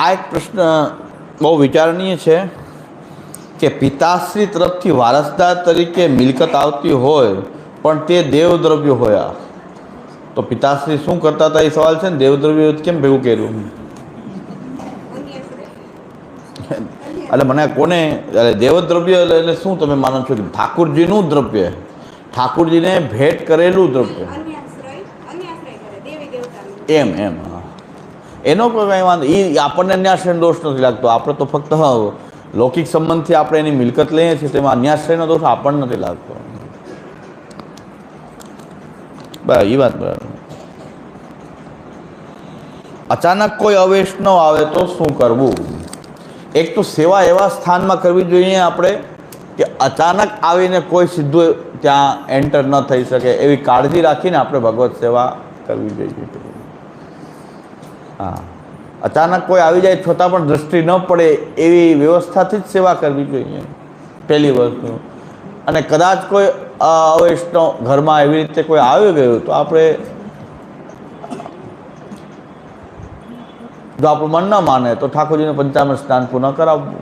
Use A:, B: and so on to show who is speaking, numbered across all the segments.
A: આ એક પ્રશ્ન બહુ વિચારણીય છે કે પિતાશ્રી તરફથી વારસદાર તરીકે મિલકત આવતી હોય પણ તે દેવદ્રવ્ય હોય. તો પિતાશ્રી શું કરતા હતા એ સવાલ છે ને? દેવદ્રવ્ય કેમ ભેગું કર્યું? એટલે મને કોને એટલે દેવદ્રવ્ય એટલે શું તમે માનો છો કે ઠાકુરજીનું દ્રવ્ય? ઠાકુરજીને ભેટ કરેલું દ્રવ્ય. એમ એમ. એનો કોઈ કંઈ વાંધો એ આપણને ન્યાસનો દોષ નથી લાગતો. આપણે તો ફક્ત લૌકિક સંબંધથી આપણે એની મિલકત લઈએ છીએ, તેમાં અન્યાશ્રયનો દોષ આપણને નથી લાગતો. બરાબર એ વાત બરાબર. અચાનક કોઈ અવૈષ્ણવ આવે તો શું કરવું? એક તો સેવા એવા સ્થાનમાં કરવી જોઈએ આપણે કે અચાનક આવીને કોઈ સીધું ત્યાં એન્ટર ન થઈ શકે. એવી કાળજી રાખીને આપણે ભગવત સેવા કરવી જોઈએ. હા. અચાનક કોઈ આવી જાય છતાં પણ દ્રષ્ટિ ન પડે એવી વ્યવસ્થાથી જ સેવા કરવી જોઈએ પહેલી વસ્તુ. અને કદાચ કોઈ અ, અવૈષ્ણવ ઘરમાં એવી રીતે કોઈ આવી ગયું તો આપણે જો આપણું મન ન માને તો ઠાકોરજીને પંચામૃત સ્નાન પુનઃ કરાવવું.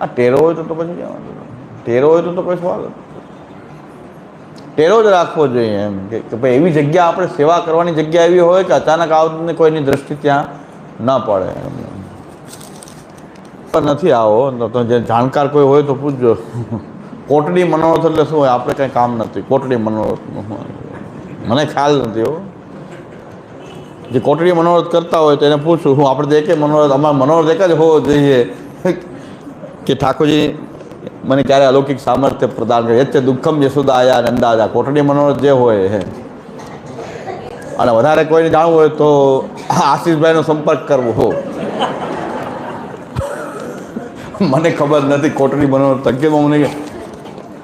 A: આ ટેરો હોય તો પછી કહેવાનું ટેરો હોય તો તો કોઈ સવાલ નથી. ટેરો જ રાખવો જોઈએ એમ. કે ભાઈ એવી જગ્યા આપણે સેવા કરવાની જગ્યા એવી હોય કે અચાનક આવને કોઈની દ્રષ્ટિ ત્યાં ન પડે એમ. પણ નથી આવો, તો જે જાણકાર કોઈ હોય તો પૂછજો. કોટડી મનોરથ એટલે શું હોય? આપણે કંઈ કામ નથી. કોટડી મનોરથનું મને ખ્યાલ નથી હો. જે કોટડી મનોરથ કરતા હોય તો એને પૂછું. હું આપણે તો એકે મનોરથ, અમારા મનોરથ એક જ હોવો જોઈએ. કે ઠાકોરજી મને ક્યારે અલૌકિક સામર્થ્ય પ્રદાન કરે યત્ય દુઃખમ યશુદાયા નંદાજા. કોટડી મનોરથ જે હોય હે. અને વધારે કોઈને જાણવું હોય તો આશીષભાઈનો સંપર્ક કરવો હો. મને ખબર નથી કોટડી મનોરથ તકીમાં મને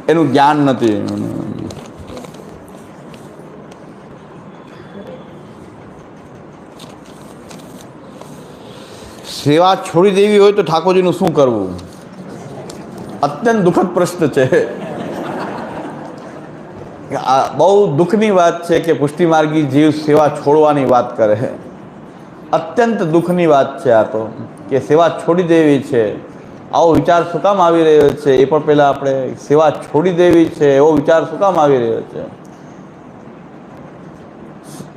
A: એનું જ્ઞાન નથી. સેવા છોડી દેવી હોય તો ઠાકોરજીનું શું કરવું? અત્યંત દુઃખદ પ્રશ્ન છે. આ બહુ દુઃખની વાત છે કે પુષ્ટિમાર્ગી જીવ સેવા છોડવાની વાત કરે અત્યંત દુઃખની વાત છે આ તો, કે સેવા છોડી દેવી છે. આવો વિચાર શું કામ આવી રહ્યો છે? એ પણ પહેલાં આપણે સેવા છોડી દેવી છે, એવો વિચાર શું કામ આવી રહ્યો છે?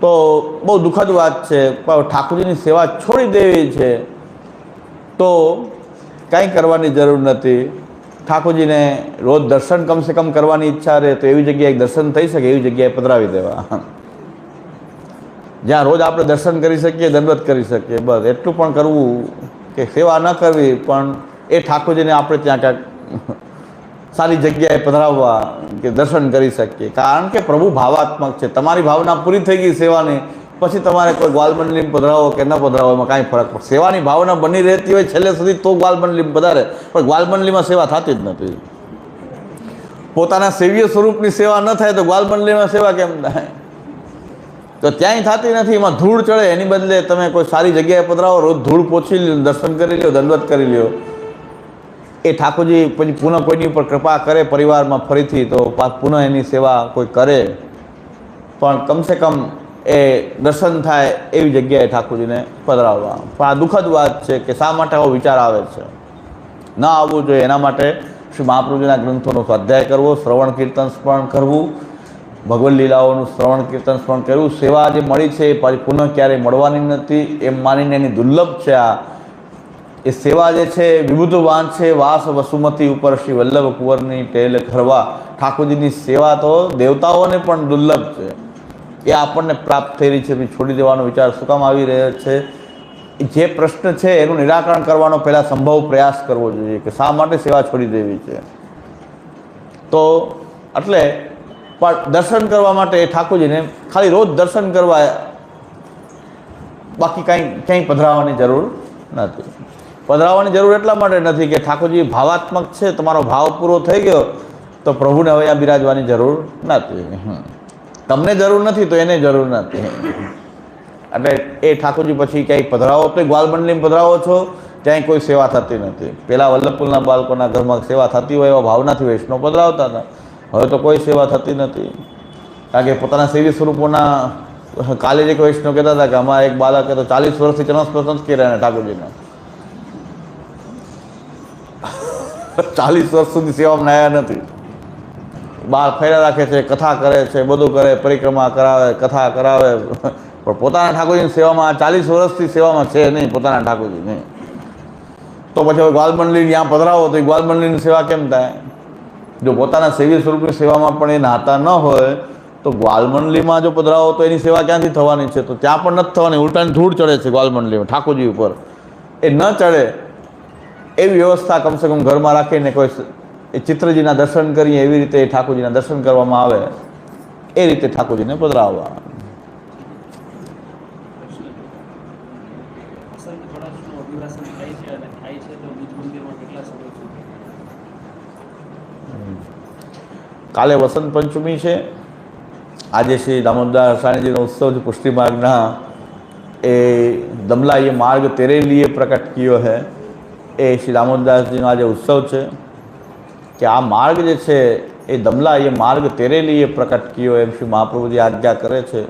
A: તો બહુ દુઃખદ વાત છે, પણ ઠાકોરજીની સેવા છોડી દેવી છે. તો કાંઈ કરવાની જરૂર નથી. ઠાકોરજીને રોજ દર્શન કમસે કમ કરવાની ઈચ્છા રહે તો એવી જગ્યાએ દર્શન થઈ શકે, એવી જગ્યાએ પધરાવી દેવા. જ્યાં રોજ આપણે દર્શન કરી શકીએ દંડવત કરી શકીએ, બસ એટલું પણ કરવું કે સેવા ન કરવી, પણ એ ઠાકોરજીને આપણે ત્યાં ક્યાંક સારી જગ્યાએ પધરાવવા કે દર્શન કરી શકીએ. કારણ કે પ્રભુ ભાવાત્મક છે. તમારી ભાવના પૂરી થઈ ગઈ સેવાની પછી તમારે કોઈ ગ્વાલમંડલી પધરાવો કે ન પધરાવો, એમાં કાંઈ ફરક પડે સેવાની ભાવના બની રહેતી હોય છેલ્લે સુધી તો ગ્વાલમંડલી પધારે. પણ ગ્વાલમંડલીમાં સેવા થતી જ નથી. પોતાના સેવ્ય સ્વરૂપની સેવા ન થાય તો ગ્વાલમંડલીમાં સેવા કેમ થાય? તો ત્યાંય થતી નથી. એમાં ધૂળ ચડે એની બદલે તમે કોઈ સારી જગ્યાએ પધરાવો, રોજ ધૂળ પોછી લ્યો, દર્શન કરી લ્યો, દંડવત કરી લ્યો. એ ઠાકોરજી પછી પુનઃ કોઈની ઉપર કૃપા કરે પરિવારમાં ફરીથી તો પુનઃ એની સેવા કોઈ કરે. પણ કમસે કમ એ દર્શન થાય એવી જગ્યાએ ઠાકોરજીને પધરાવવા. પણ આ દુઃખદ વાત છે કે શા માટે આવો વિચાર આવે છે? ન આવવું જોઈએ. એના માટે શ્રી મહાપ્રભુજીના ગ્રંથોનો સ્વાધ્યાય કરવો, શ્રવણ કીર્તન સ્મરણ કરવું, ભગવદ લીલાઓનું શ્રવણ કીર્તન સ્મરણ કરવું, સેવા જે મળી છે એ પછી પુનઃ ક્યારેય મળવાની નથી, એમ માનીને એની દુર્લભ છે આ. એ સેવા જે છે, વિભુતવાન વાન છે, વાસ વસુમતી ઉપર શ્રી વલ્લભ કુંવરની ટેલ ખરવા ઠાકોરજીની સેવા તો દેવતાઓને પણ દુર્લભ છે. એ આપણને પ્રાપ્ત થઈ રહી છે. છોડી દેવાનો વિચાર શું કામ આવી રહ્યો છે? જે પ્રશ્ન છે એનું નિરાકરણ કરવાનો પહેલાં સંભવ પ્રયાસ કરવો જોઈએ કે શા માટે સેવા છોડી દેવી છે? તો એટલે પણ દર્શન કરવા માટે એ ઠાકોરજીને ખાલી રોજ દર્શન કરવા બાકી કાંઈ, ક્યાંય પધરાવવાની જરૂર નથી. પધરાવવાની જરૂર એટલા માટે નથી કે ઠાકોરજી ભાવાત્મક છે, તમારો ભાવ પૂરો થઈ ગયો, તો પ્રભુને હવે આ બિરાજવાની જરૂર નથી. હમ. તમને જરૂર નથી તો એને જરૂર નથી. એટલે એ ઠાકોરજી પછી ક્યાંય પધરાવો? તો ગ્વાલમંડલીમાં પધરાવો છો? ત્યાં કોઈ સેવા થતી નથી. પહેલાં વલ્લભપુરના બાળકોના ઘરમાં સેવા થતી હોય એવા ભાવનાથી વૈષ્ણવ પધરાવતા હતા. હવે તો કોઈ સેવા થતી નથી. કારણ કે પોતાના સેવી સ્વરૂપોના કાલે જે વૈષ્ણવ કહેતા હતા કે અમારા એક બાળકે તો ચાલીસ વર્ષથી ચનસ પ્રસંગ કર્યા ઠાકોરજીને. ચાલીસ વર્ષ સુધી સેવામાં આવ્યા નથી. બહાર ફેરા રાખે છે, કથા કરે છે, બધું કરે, પરિક્રમા કરાવે, કથા કરાવે. પણ પોતાના ઠાકોરજીની સેવામાં ચાલીસ વર્ષથી સેવામાં છે નહીં, પોતાના ઠાકોરજી નહીં. તો પછી હવે ગ્વાલ મંડળી ત્યાં પધરાવો, તો એ ગ્વાલમંડળીની સેવા કેમ થાય? જો પોતાના સેવી સ્વરૂપની સેવામાં પણ એ નાતા ન હોય, તો ગ્વાલમંડલીમાં જો પધરાવો, તો એની સેવા ક્યાંથી થવાની છે? તો ત્યાં પણ નથી થવાની, ઉલટાની ધૂળ ચડે છે ગ્વાલ મંડળીમાં ઠાકોરજી ઉપર. એ ન ચડે, એવી વ્યવસ્થા કમસે કમ ઘરમાં રાખીને કોઈ એ ચિત્રજીના દર્શન કરીએ એવી રીતે ઠાકોરજીના દર્શન કરવામાં આવે, એ રીતે ઠાકોરજીને પધરાવવા. કાલે વસંત પંચમી છે. આજે શ્રી દામોદર હસાણીજીનો ઉત્સવ છે પુષ્ટિ માર્ગના. એ દમલા એ માર્ગ તેરેલીએ પ્રકટ કર્યો હે એ શ્રી દામોદરજીનો આજે ઉત્સવ છે. કે આ માર્ગ જે છે એ દમલા એ માર્ગ તેરે લીએ પ્રકટ કર્યો એમ શ્રી મહાપ્રભુજી આજ્ઞા કરે છે.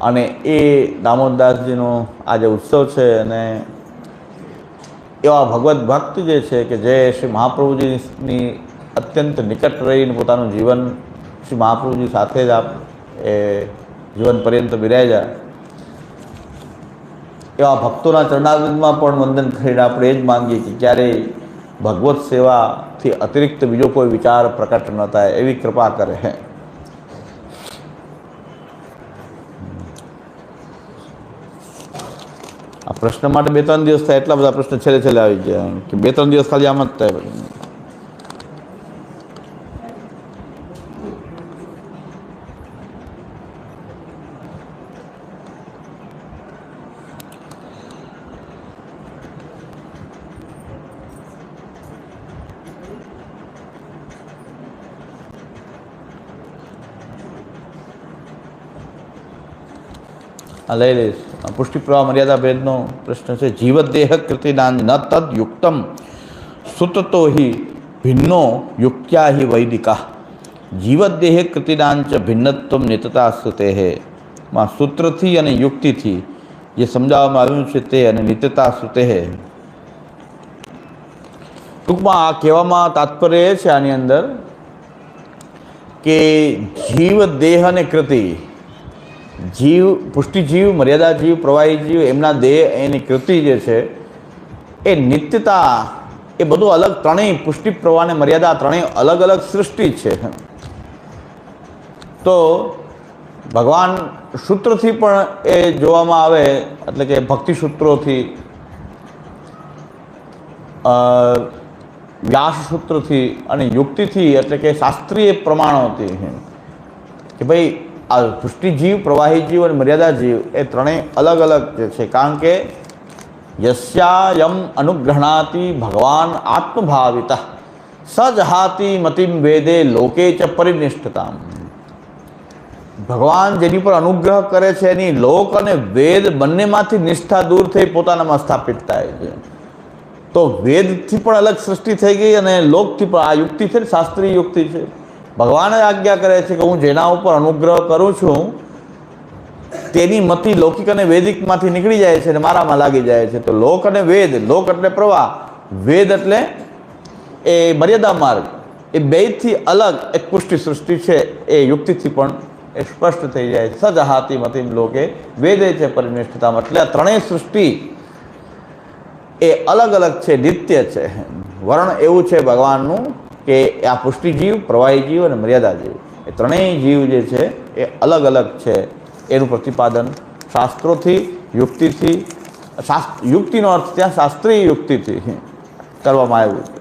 A: અને એ દામોદરદાસજીનો આજે ઉત્સવ છે અને એવા ભગવત ભક્ત જે છે કે જે શ્રી મહાપ્રભુજીની અત્યંત નિકટ રહીને પોતાનું જીવન શ્રી મહાપ્રભુજી સાથે જ આપ એ જીવન પર્યંત બિરાજ્યા. એવા ભક્તોના ચરણારવિંદમાં પણ વંદન કરીને આપણે એ જ માંગીએ કે ક્યારેય ભગવત સેવાથી અતિરિક્ત બીજો કોઈ વિચાર પ્રકટ ન થાય એવી કૃપા કરે. આ પ્રશ્ન માટે બે ત્રણ દિવસ થાય એટલા બધા પ્રશ્ન છેલ્લે છેલ્લે આવી ગયા. કે બે ત્રણ દિવસ ખાલી આમ જ થાય. આ લઈ લઈશ. પુષ્ટિ પ્રવાહ પ્રશ્ન છે. જીવદેહ કૃતિદાન ન તદ યુક્તમ. સુતતો હિ ભિન્નો યુક્ત્યા હિ વૈદિકા. જીવદેહ કૃતિદાન ચ ભિન્નત્વ નિતતા શ્રુતે હે. માં સૂત્રથી અને યુક્તિથી જે સમજાવવામાં આવ્યું છે તે અને નિત્યતા શ્રુતે હે. ટૂંકમાં આ કહેવામાં તાત્પર્ય એ છે આની અંદર કે જીવ દેહ અને કૃતિ જીવ પુષ્ટિજીવ પ્રવાહી જીવ, એમના દેહ, એની કૃતિ જે છે, એ નિત્યતા, એ બધું અલગ ત્રણેય પુષ્ટિ, પ્રવાહ અને મર્યાદા ત્રણેય અલગ અલગ સૃષ્ટિ છે. તો ભગવાન સૂત્રથી પણ એ જોવામાં આવે, એટલે કે ભક્તિ સૂત્રોથી વ્યાસ સૂત્રથી અને યુક્તિથી, એટલે કે શાસ્ત્રીય પ્રમાણોથી, કે ભાઈ આ સૃષ્ટિજીવ પ્રવાહી જીવ અને મર્યાદા જીવ એ ત્રણેય અલગ અલગ છે. કારણ કે યસ્યાયમ અનુગ્રહણાતિ ભગવાન આત્મભાવિત, સજહાતિ મતિમ વેદે લોકે ચ પરિનિષ્ઠતા ભગવાન જેની પર અનુગ્રહ કરે છે, એની લોક અને વેદ બંનેમાંથી નિષ્ઠા દૂર થઈ પોતાનામાં સ્થાપિત થાય છે. તો વેદથી પણ અલગ સૃષ્ટિ થઈ ગઈ અને લોકથી પણ આ યુક્તિ છે શાસ્ત્રીય યુક્તિ છે. ભગવાન આજ્ઞા કરે છે કે હું જેના ઉપર અનુગ્રહ કરું છું, તેની મતિ લૌકિક અને વેદિકમાંથી નીકળી જાય છે અને મારામાં લાગી જાય છે. તો લોક અને વેદ, લોક એટલે પ્રવાહ, વેદ એટલે એ મર્યાદા માર્ગ. એ બેથી અલગ એક પુષ્ટિ સૃષ્ટિ છે એ યુક્તિથી પણ એ સ્પષ્ટ થઈ જાય છે. સજહાતી મતિમ લોકે વેદે છે પરિનિષ્ઠતામાં. એટલે આ ત્રણેય સૃષ્ટિ એ અલગ અલગ છે, નિત્ય છે. વર્ણ એવું છે ભગવાનનું કે આ પુષ્ટિજીવ પ્રવાહી જીવ અને મર્યાદા જીવ એ ત્રણેય જીવ જે છે, એ અલગ અલગ છે. એનું પ્રતિપાદન શાસ્ત્રોથી, યુક્તિથી શાસ્ત્ર યુક્તિનો અર્થ ત્યાં શાસ્ત્રીય યુક્તિથી કરવામાં આવ્યું છે.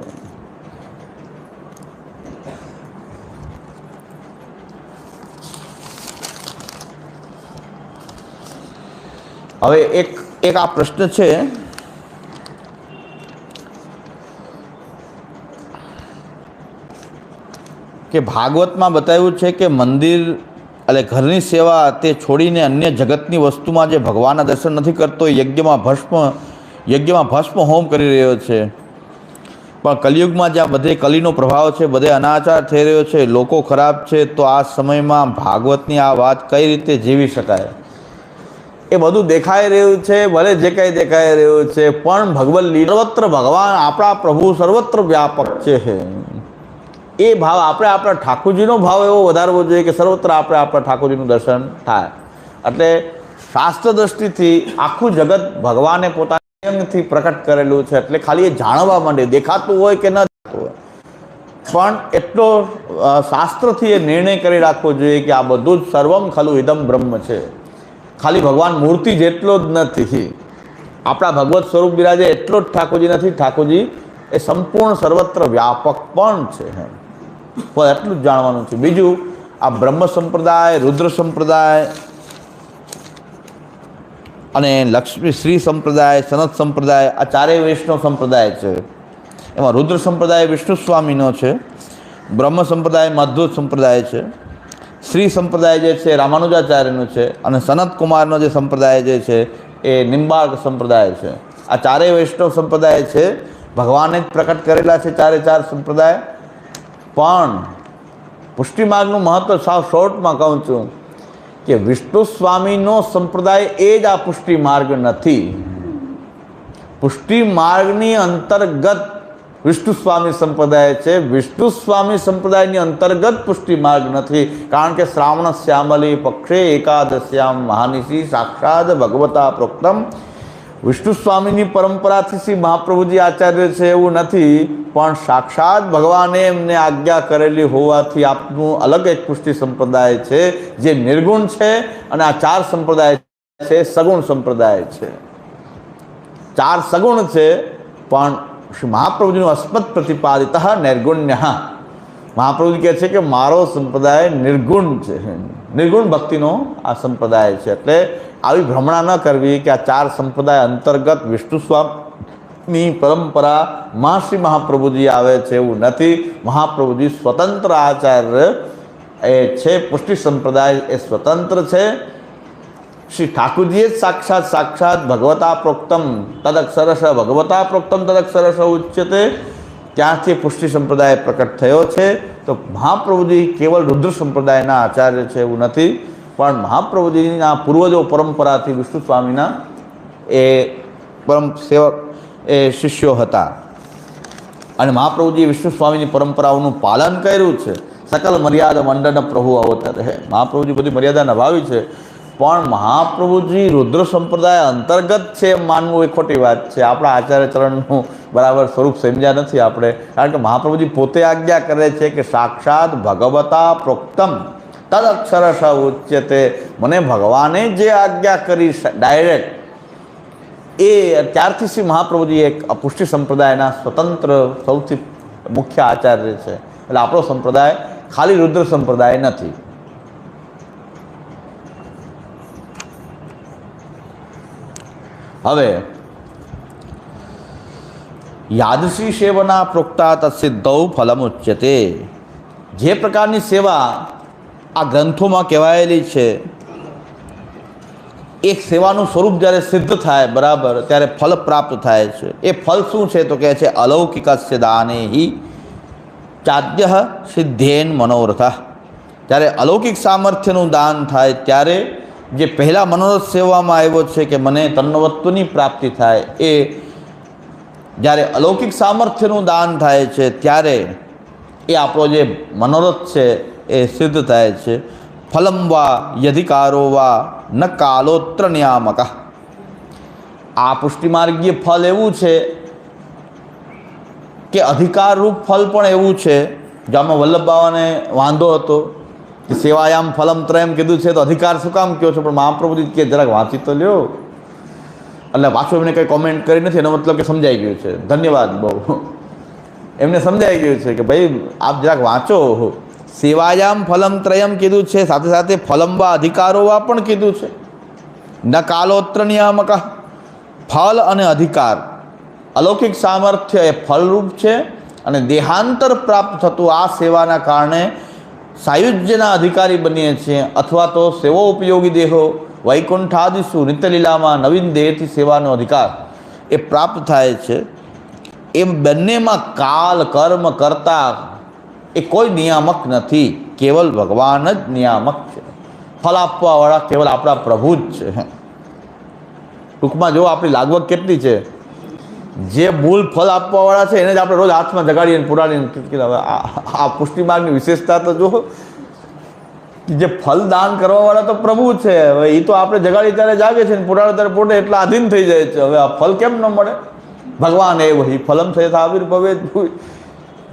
A: હવે એક એક આ પ્રશ્ન છે કે ભાગવતમાં બતાવ્યું છે કે મંદિર એટલે ઘરની સેવા તે છોડીને અન્ય જગતની વસ્તુમાં જે ભગવાનના દર્શન નથી કરતો યજ્ઞમાં ભસ્મ યજ્ઞમાં ભસ્મ હોમ કરી રહ્યો છે. પણ કલિયુગમાં જ્યાં બધે કલીનો પ્રભાવ છે, બધે અનાચાર થઈ રહ્યો છે, લોકો ખરાબ છે, તો આ સમયમાં ભાગવતની આ વાત કઈ રીતે જીવી શકાય? એ બધું દેખાઈ રહ્યું છે, ભલે જે કંઈ દેખાઈ રહ્યું છે, પણ ભગવત સર્વત્ર ભગવાન આપણા પ્રભુ સર્વત્ર વ્યાપક છે. એ ભાવ આપણે આપણા ઠાકોરજીનો ભાવ એવો વધારવો જોઈએ કે સર્વત્ર આપણે આપણા ઠાકોરજીનું દર્શન થાય. એટલે શાસ્ત્ર દ્રષ્ટિથી આખું જગત ભગવાને પોતાની અંગથી પ્રકટ કરેલું છે. એટલે ખાલી એ જાણવા માંડે, દેખાતું હોય કે ન દેખાતું હોય. પણ એટલો શાસ્ત્રથી એ નિર્ણય કરી રાખવો જોઈએ કે આ બધું જ સર્વમ ખલું ઇદમ બ્રહ્મ છે. ખાલી ભગવાન મૂર્તિ જેટલો જ નથી. આપણા ભગવત સ્વરૂપ બિરાજે એટલો જ ઠાકોરજી નથી. ઠાકોરજી એ સંપૂર્ણ સર્વત્ર વ્યાપક પણ છે. એમ. એટલું જ જાણવાનું છે. બીજું, આ બ્રહ્મ સંપ્રદાય, રુદ્ર સંપ્રદાય અને લક્ષ્મી, શ્રી સંપ્રદાય, સનત સંપ્રદાય, આ ચારેય વૈષ્ણવ સંપ્રદાય છે. એમાં રુદ્ર સંપ્રદાય વિષ્ણુ સ્વામીનો છે, બ્રહ્મ સંપ્રદાય માધવ સંપ્રદાય છે, શ્રી સંપ્રદાય જે છે રામાનુજાચાર્યનો છે અને સનત કુમારનો જે સંપ્રદાય જે છે એ નિંબાર્ક સંપ્રદાય છે. આ ચારેય વૈષ્ણવ સંપ્રદાય છે, ભગવાને જ પ્રકટ કરેલા છે ચારે ચાર સંપ્રદાય. પણ પુષ્ટિ માર્ગનું મહત્વ સાવ શોર્ટમાં કહું છું કે વિષ્ણુ સ્વામીનો સંપ્રદાય એ જ આ પુષ્ટિ માર્ગ નથી. પુષ્ટિ માર્ગની અંતર્ગત વિષ્ણુ સ્વામી સંપ્રદાય છે. વિષ્ણુ સ્વામી સંપ્રદાયની અંતર્ગત પુષ્ટિ માર્ગ નથી. કારણ કે શ્રાવણ શ્યામલી પક્ષે એકાદશ્યામ મહાનિશી સાક્ષાત ભગવતા પ્રોક્તમ વિષ્ણુ સ્વામીની પરંપરાથી શ્રી મહાપ્રભુજી આચાર્ય છે એવું નથી, પણ સાક્ષાત ભગવાને એમને આજ્ઞા કરેલી હોવાથી આપનું અલગ એક પુષ્ટિ સંપ્રદાય છે, જે નિર્ગુણ છે અને આ ચાર સંપ્રદાય છે, સગુણ સંપ્રદાય છે. ચાર સગુણ છે, પણ શ્રી મહાપ્રભુજીનું અસ્મત પ્રતિપાદિત નિર્ગુણ્ય. મહાપ્રભુજી કહે છે કે મારો સંપ્રદાય નિર્ગુણ છે. નિર્ગુણ ભક્તિનો આ સંપ્રદાય છે. એટલે આવી ભ્રમણા ન કરવી કે આ ચાર સંપ્રદાય અંતર્ગત વિષ્ણુ સ્વામીની પરંપરામાં શ્રી મહાપ્રભુજી આવે છે એવું નથી. મહાપ્રભુજી સ્વતંત્ર આચાર્ય એ છે, પુષ્ટિ સંપ્રદાય એ સ્વતંત્ર છે. શ્રી ઠાકુરજીએ જ સાક્ષાત સાક્ષાત ભગવતા પ્રોક્તમ તદક્ષરસ ભગવતા પ્રોક્તમ તદક્ષરસ ઉચ્યતે ત્યાંથી પુષ્ટિ સંપ્રદાય પ્રકટ થયો છે. તો મહાપ્રભુજી કેવલ રુદ્ર સંપ્રદાયના આચાર્ય છે એવું નથી. પણ મહાપ્રભુજીના પૂર્વજો પરંપરાથી વિષ્ણુ સ્વામીના એ પરમ સેવક, એ શિષ્યો હતા. અને મહાપ્રભુજી વિષ્ણુ સ્વામીની પરંપરાઓનું પાલન કર્યું છે. સકલ મર્યાદા મંડળ પ્રભુ અવતર. હે, મહાપ્રભુજી બધી મર્યાદા નભાવી છે. પણ મહાપ્રભુજી રુદ્ર સંપ્રદાય અંતર્ગત છે એમ માનવું એ ખોટી વાત છે. આપણા આચાર્ય ચરણનું બરાબર સ્વરૂપ સમજ્યા નથી આપણે. કારણ કે મહાપ્રભુજી પોતે આજ્ઞા કરે છે કે સાક્ષાત ભગવતા પ્રોક્તમ. તદ અક્ષરશ ઉચ્યતે મને ભગવાને જે આજ્ઞા કરી ડાયરેક્ટ એ ત્યારથી શ્રી મહાપ્રભુજી એક પુષ્ટિ સંપ્રદાયના સ્વતંત્ર સૌથી મુખ્ય આચાર્ય છે એટલે આપણો સંપ્રદાય ખાલી રુદ્ર સંપ્રદાય નથી. હવે યાદશ્રી સેવના પ્રોક્તા તત્સિદ્ધૌ ફલમુચ્યતે જે પ્રકારની સેવા આ ગ્રંથોમાં કહેવાયેલી છે, એક સેવાનું સ્વરૂપ જ્યારે સિદ્ધ થાય, બરાબર, ત્યારે ફલ પ્રાપ્ત થાય છે. એ ફલ શું છે તો કહે છે, અલૌકિકસ્ય દાને હિ ચાદ્ય સિદ્ધેન મનોરથ ત્યારે અલૌકિક સામર્થ્યનું દાન થાય, ત્યારે જે પહેલાં મનોરથ સેવામાં આવ્યો છે કે મને તન્નવત્વની પ્રાપ્તિ થાય, એ જ્યારે અલૌકિક સામર્થ્યનું દાન થાય છે, ત્યારે એ આપણો જે મનોરથ છે એ સિદ્ધ થાય છે. ફલમ વા યધિકારો વા ન કાલોત્ર નિયામક. આ પુષ્ટિમાર્ગીય ફલ એવું છે કે અધિકારરૂપ ફલ પણ એવું છે. જામાં વલ્લભ બાવાને વાંધો હતો કે સેવાયામ ફલમ ત્રયમ કીધું છે તો અધિકાર શું કામ કહો છો? પણ મહાપ્રભુજી કે જરાક વાંચી તો લ્યો. એટલે પાછું એમને કંઈ કોમેન્ટ કરી નથી, એનો મતલબ કે સમજાઈ ગયું છે. ધન્યવાદ બહુ. એમને સમજાઈ ગયું છે કે ભાઈ આપ જરાક વાંચો. સેવાયામ ફલમ ત્રયમ કીધું છે. સાથે સાથે ફલમવા અધિકારોવા પણ કીધું છે. ન કાલોત્ર નિયામક ફલ અને અધિકાર. અલૌકિક સામર્થ્ય એ ફલરૂપ છે અને દેહાંતર પ્રાપ્ત થતું આ સેવાના કારણે સાયુજ્યના અધિકારી બનીએ છીએ. અથવા તો સેવો ઉપયોગી દેહો, વૈકુંઠાદિશુ નિત્યલીલામાં નવીન દેહથી સેવાનો અધિકાર એ પ્રાપ્ત થાય છે. એમ બંનેમાં કાલ કર્મ કરતા એ કોઈ નિયામક નથી. કેવલ ભગવાન જ નિયામક છે. ફળ આપવાવાળા કેવલ આપણા પ્રભુ જ છે. ટૂંકમાં જો આપણી લાગવગ કેટલી છે. જે મૂળ ફળ આપવાવાળા છે એને જ આપણે રોજ હાથમાં જગાડીએ ને પુરાડીને આ પુષ્ટિમાર્ગની પુષ્ટિ માર્ગની વિશેષતા તો જો જે ફલ દાન કરવાવાળા તો પ્રભુ છે. હવે એ તો આપણે જગાડી ત્યારે જાગે છે ને પુરાડે ત્યારે પોતે એટલા આધીન થઈ જાય છે. હવે આ ફલ કેમ ન મળે? ભગવાન એ વહી ફલમ તો આવિર્ભવે જે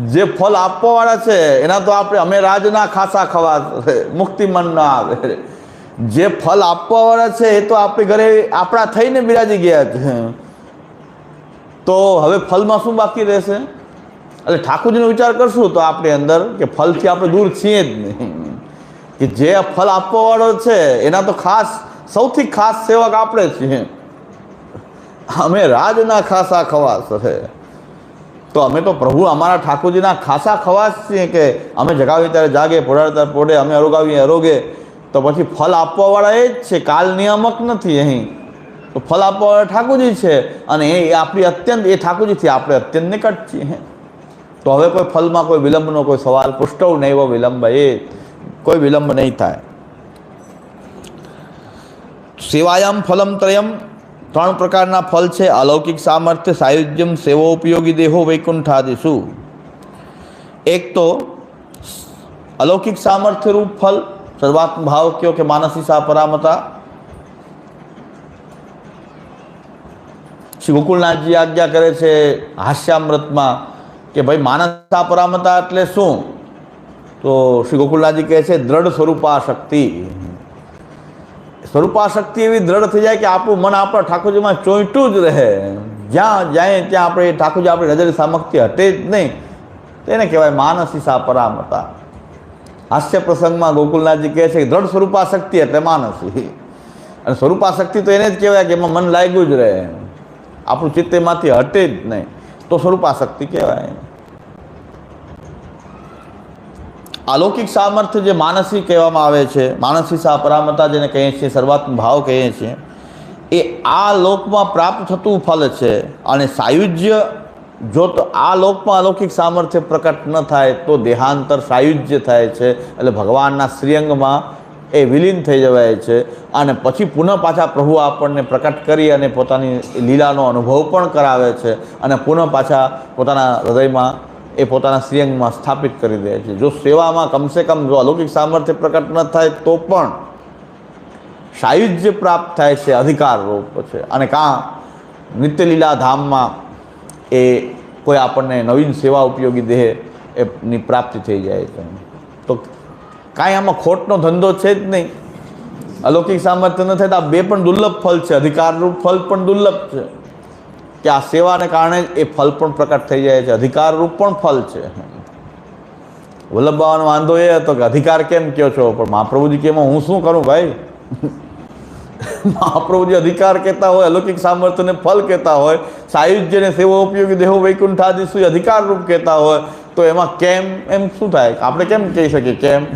A: ફલ આપવાવાળા છે, એના તો આપણે, અમે રાજના ખાસા ખવા મુક્તિ મન ના આવે જે ફલ આપવાવાળા છે, એ તો આપણે ઘરે આપણા થઈને બિરાજી ગયા છે. તો હવે ફલમાં શું બાકી રહેશે? એટલે ઠાકોરજીનો વિચાર કરશું તો આપણી અંદર કે ફલથી આપણે દૂર છીએ જ નહીં. કે જે ફલ આપવાવાળો છે, એના તો ખાસ, સૌથી ખાસ સેવક આપણે છીએ. અમે રાજના ખાસા ખવાસ છે. તો અમે તો પ્રભુ અમારા ઠાકોરજીના ખાસા ખવાસ છીએ કે અમે જગાવીએ ત્યારે જાગે પોડાડે ત્યારે પોડે અમે અરોગાવીએ, અરોગે. તો પછી ફલ આપવાવાળા એ જ છે, કાલ નિયામક નથી અહીં. તો ફલ આપવાવાળા ઠાકોરજી છે અને એ આપણી અત્યંત, એ ઠાકોરજીથી આપણે અત્યંત નિકટ છીએ તો હવે કોઈ ફલમાં કોઈ વિલંબનો કોઈ સવાલ પુષ્ટવ નહીં, એવો વિલંબ એ કોઈ વિલંબ નહીં થાય. સેવાયામ ફલમ ત્રયમ ત્રણ પ્રકારના ફલ છે. અલૌકિક સામર્થ્ય, સાયુજ્યમ, સેવો ઉપયોગી દેહો વૈકુંઠાદિશુ એક તો અલૌકિક સામર્થ્ય રૂપ ફલ સર્વાત્મ ભાવ કયો કે માનસી સા પરામતા? શ્રી ગોકુલનાથજી આજ્ઞા કરે છે હાસ્યામૃતમાં કે ભાઈ માનસા પરામતા એટલે શું? તો શ્રી ગોકુલનાથજી કહે છે દ્રઢ સ્વરૂપા શક્તિ સ્વરૂપા શક્તિ એવી દ્રઢ થઈ જાય કે આપણું મન આપણા ઠાકોરજીમાં ચોંટ્યું જ રહે. જ્યાં જાય ત્યાં આપણે ઠાકોરજી આપણી નજર સામક્તિ હટે જ નહીં. તેને કહેવાય માનસી સા પરામતા હાસ્ય પ્રસંગમાં ગોકુલનાથજી કહે છે કે દ્રઢ સ્વરૂપા શક્તિ એટલે માનસી. અને સ્વરૂપા શક્તિ તો એને જ કહેવાય કે એમાં મન લાગ્યું જ રહે. આપણું ચિત્ત એમાંથી હટે જ નહીં. તો સ્વરૂપા શક્તિ કહેવાય. અલૌકિક સામર્થ્ય જે માનસી કહેવામાં આવે છે માનસી સા જેને કહીએ છીએ સર્વાત્મ ભાવ કહીએ છીએ, એ આ લોકમાં પ્રાપ્ત થતું ફલ છે. અને સાયુજ્ય જો તો આ લોકમાં અલૌકિક સામર્થ્ય પ્રકટ ન થાય, તો દેહાંતર સાયુજ્ય થાય છે. એટલે ભગવાનના શ્રીઅંગમાં એ વિલીન થઈ જવાય છે. અને પછી પુનઃ પાછા પ્રભુ આપણને પ્રકટ કરી અને પોતાની લીલાનો અનુભવ પણ કરાવે છે. અને પુનઃ પાછા પોતાના હૃદયમાં એ પોતાના સિયંગમાં સ્થાપિત કરી દે છે. જો સેવામાં કમસે કમ જો અલૌકિક સામર્થ્ય પ્રકટ ન થાય તો પણ સાયુજ્ય પ્રાપ્ત થાય છે અધિકાર રૂપ છે. અને કાં નિત્યલીલા ધામમાં એ કોઈ આપણને નવીન સેવા ઉપયોગી દેહ એની પ્રાપ્તિ થઈ જાય છે. તો કાંઈ આમાં ખોટનો ધંધો છે જ નહીં. અલૌકિક સામર્થ્ય ન થાય તો આ બે પણ દુર્લભ ફલ છે. અધિકારરૂપ ફલ પણ દુર્લભ છે. કે આ સેવાને કારણે જ એ ફલ પણ પ્રકટ થઈ જાય છે. અધિકારરૂપ પણ ફલ છે. વલ્લભભાવાનો વાંધો એ હતો કે અધિકાર કેમ કયો છો? પણ મહાપ્રભુજી કે હું શું કરું ભાઈ? મહાપ્રભુજી અધિકાર કહેતા હોય, અલૌકિક સામર્થ્યને ફલ કહેતા હોય, સાયુજ્યને સેવો ઉપયોગી દેહો વૈકુંઠાદિ શું અધિકાર રૂપ કહેતા હોય, તો એમાં કેમ? એમ શું થાય? આપણે કેમ કહી શકીએ કેમ?